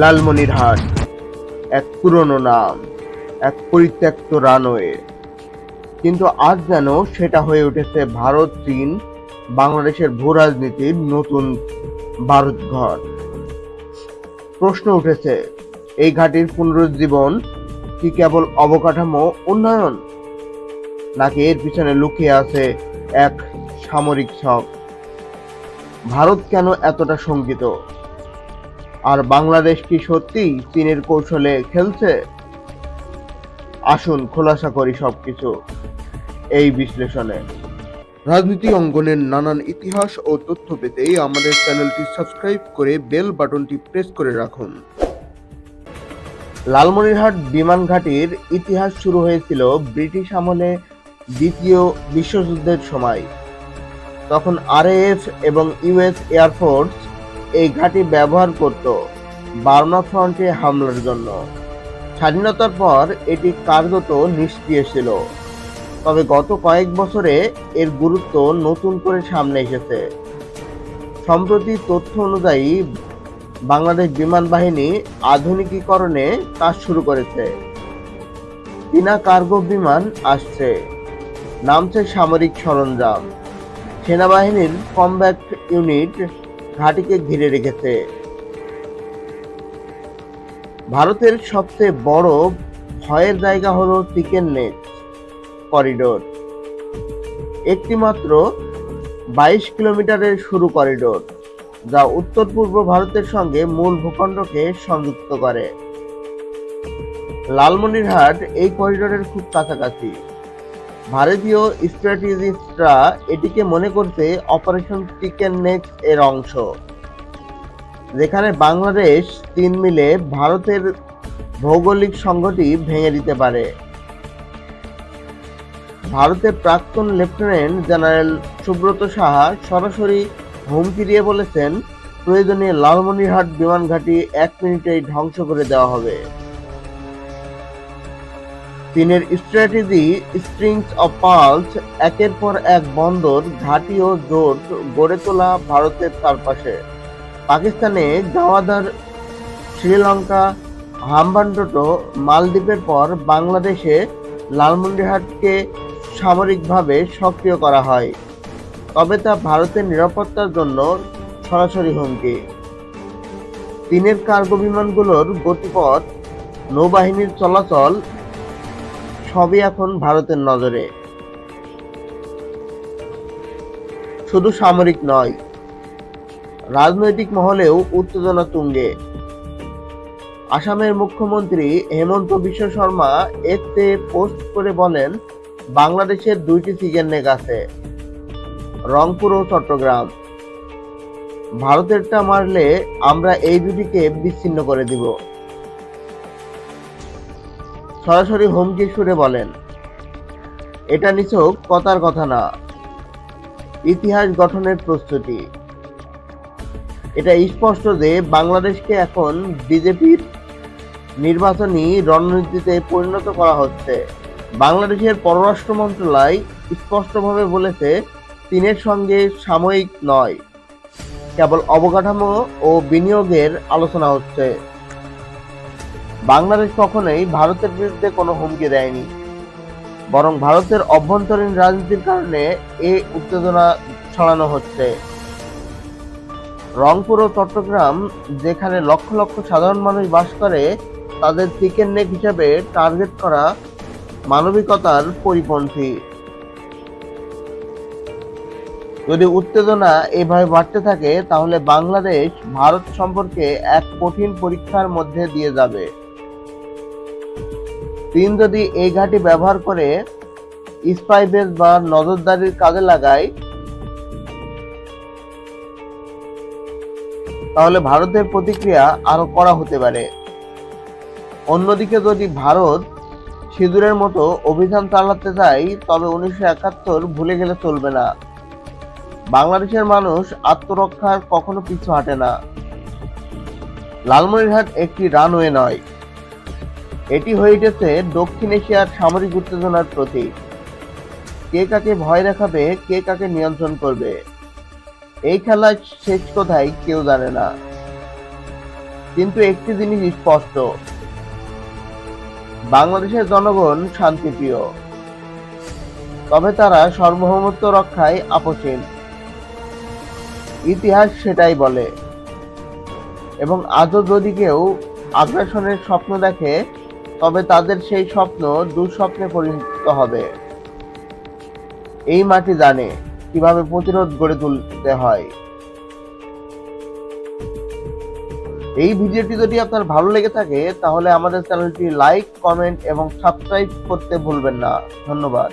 লালমনিরহাট এক পুরনো নাম, এক পরিত্যক্ত রানওয়ে। কিন্তু আজ যেন সেটা হয়ে উঠেছে ভারত, চীন, বাংলাদেশের ভূ রাজনীতির নতুন ভারত ঘর। প্রশ্ন উঠেছে, এই ঘাটির পুনরুজ্জীবন কি কেবল অবকাঠামো উন্নয়ন, নাকি এর পিছনে লুকিয়ে আছে এক সামরিক ছক? ভারত কেন এতটা শঙ্কিত? আর বাংলাদেশ কি সত্যি চীনের কৌশলে খেলছে? আসুন খোলাসা করি সবকিছু এই বিশ্লেষণে। রাজনীতি অঙ্গনের নানান ইতিহাস ও তথ্য পেতে আমাদের চ্যানেলটি সাবস্ক্রাইব করে বেল বাটনটি প্রেস করে রাখুন। লালমনিরহাট বিমান ঘাটির ইতিহাস শুরু হয়েছিল ব্রিটিশ আমলে দ্বিতীয় বিশ্বযুদ্ধের সময়। তখন আরএএফ এবং ইউএস এয়ারফোর্স এই ঘাঁটি ব্যবহার করত বার্মা ফ্রন্টে হামলার জন্য। স্বাধীনতার পর এটি কার্যত নিষ্ক্রিয় ছিল। তবে গত কয়েক বছরে এর গুরুত্ব নতুন করে সামনে এসেছে। সম্প্রতি তথ্য অনুযায়ী বাংলাদেশ বিমান বাহিনী আধুনিকীকরণে কাজ শুরু করেছে। চীনা কার্গো বিমান আসছে। নামছে সামরিক সরঞ্জাম। সেনাবাহিনীর কমব্যাট ইউনিট ঘাঁটিকে ঘিরে রেখেছে। ভারতের সবচেয়ে বড় ভয়ের জায়গা হলো চিকেন নেক করিডোর। একটি মাত্র বাইশ কিলোমিটারের শুরু করিডোর, যা উত্তর পূর্ব ভারতের সঙ্গে মূল ভূখণ্ডকে সংযুক্ত করে। লালমনিরহাট এই করিডোরের খুব কাছাকাছি। ভারতীয় স্ট্র্যাটেজিস্টরা এটিকে মনে করছে অপারেশন চিকেন নেক্স এর অংশ, যেখানে বাংলাদেশ, তিন মিলে ভারতের ভৌগোলিক সংঘটি ভেঙে দিতে পারে। ভারতের প্রাক্তন লেফটেন্যান্ট জেনারেল সুব্রত সাহা সরাসরি হুমকি দিয়ে বলেছেন, প্রয়োজনে লালমনিরহাট বিমান ঘাঁটি এক মিনিটেই ধ্বংস করে দেওয়া হবে। চীনের স্ট্র্যাটেজি স্ট্রিংস অফ পালস একের পর এক বন্দর, ঘাঁটি ও জোট গড়ে তোলা ভারতের চারপাশে। পাকিস্তানে গাওয়াদার শ্রীলঙ্কা হাম্বানটোটো মালদ্বীপের পর বাংলাদেশে লালমনিরহাটকে সামরিকভাবে সক্রিয় করা হয়। তবে তা ভারতের নিরাপত্তার জন্য সরাসরি হুমকি। চীনের কার্গো বিমানগুলোর গতিপথ, নৌবাহিনীর চলাচল সবই এখন ভারতের নজরে। শুধু সামরিক নয়, রাজনৈতিক মহলেও উত্তেজনা তুঙ্গে। আসামের মুখ্যমন্ত্রী হেমন্ত বিশ্ব শর্মা এতে পোস্ট করে বলেন, বাংলাদেশের দুইটি চিকেন নেক আছে, রংপুর ও চট্টগ্রাম। ভারতেরটা মারলে আমরা এই দুটিকে বিচ্ছিন্ন করে দিব। সরাসরি হুমকি সুরে বলেন, এটা নিছক কথার কথা না। ইতিহাস গঠনের প্রস্তুতি। এটা স্পষ্ট যে বাংলাদেশকে এখন বিজেপির নির্বাচনী রণনীতিতে পরিণত করা হচ্ছে। বাংলাদেশের পররাষ্ট্র মন্ত্রণালয় স্পষ্টভাবে বলেছে, চীনের সঙ্গে সাময়িক নয়। কেবল অবকাঠামো ও বিনিয়োগের আলোচনা হচ্ছে। বাংলাদেশ কখনোই ভারতের বিরুদ্ধে কোনো হুমকি দেয়নি, বরং ভারতের অভ্যন্তরীণ রাজনীতির কারণে এ উত্তেজনা ছড়ানো হচ্ছে। রংপুর ও চট্টগ্রাম, যেখানে লক্ষ লক্ষ সাধারণ মানুষ বাস করে, তাদের চিকেন নেক হিসাবে টার্গেট করা মানবিকতার পরিপন্থী। যদি উত্তেজনা এভাবে বাড়তে থাকে, তাহলে বাংলাদেশ ভারত সম্পর্কে এক কঠিন পরীক্ষার মধ্যে দিয়ে যাবে। চীন যদি এই ঘাঁটি ব্যবহার করে স্পাই বেস বা নজরদারির কাজে লাগায়, তাহলে ভারতের প্রতিক্রিয়া আরও কড়া হতে পারে। অন্যদিকে যদি ভারত সিঁদুরের মতো অভিযান চালাতে চায়, তবে উনিশশো একাত্তর ভুলে গেলে চলবে না। বাংলাদেশের মানুষ আত্মরক্ষার কখনো পিছু হাঁটে না। লালমনিরহাট একটি রানওয়ে নয়। এটি হয়ে উঠেছে দক্ষিণ এশিয়ার সামরিক উত্তেজনার প্রতীক। কে কাকে ভয় দেখাবে, কে কাকে নিয়ন্ত্রণ করবে? এই খেলার শেষ কোথায় কেউ জানে না। কিন্তু একটি জিনিস স্পষ্ট। বাংলাদেশের জনগণ শান্তিপ্রিয়। তবে তারা সার্বভৌমত্ব রক্ষায় আপোষহীন। ইতিহাস সেটাই বলে। এবং আজও যদি কেউ আগ্রাসনের স্বপ্ন দেখে তবে তাদের সেই স্বপ্ন দুঃস্বপ্নে পরিণত হবে। এই মাটি জানে কীভাবে প্রতিরোধ গড়ে তুলতে হয়। এই ভিডিওটি যদি আপনার ভালো লেগে থাকে, তাহলে আমাদের চ্যানেলটি লাইক, কমেন্ট এবং সাবস্ক্রাইব করতে ভুলবেন না। ধন্যবাদ।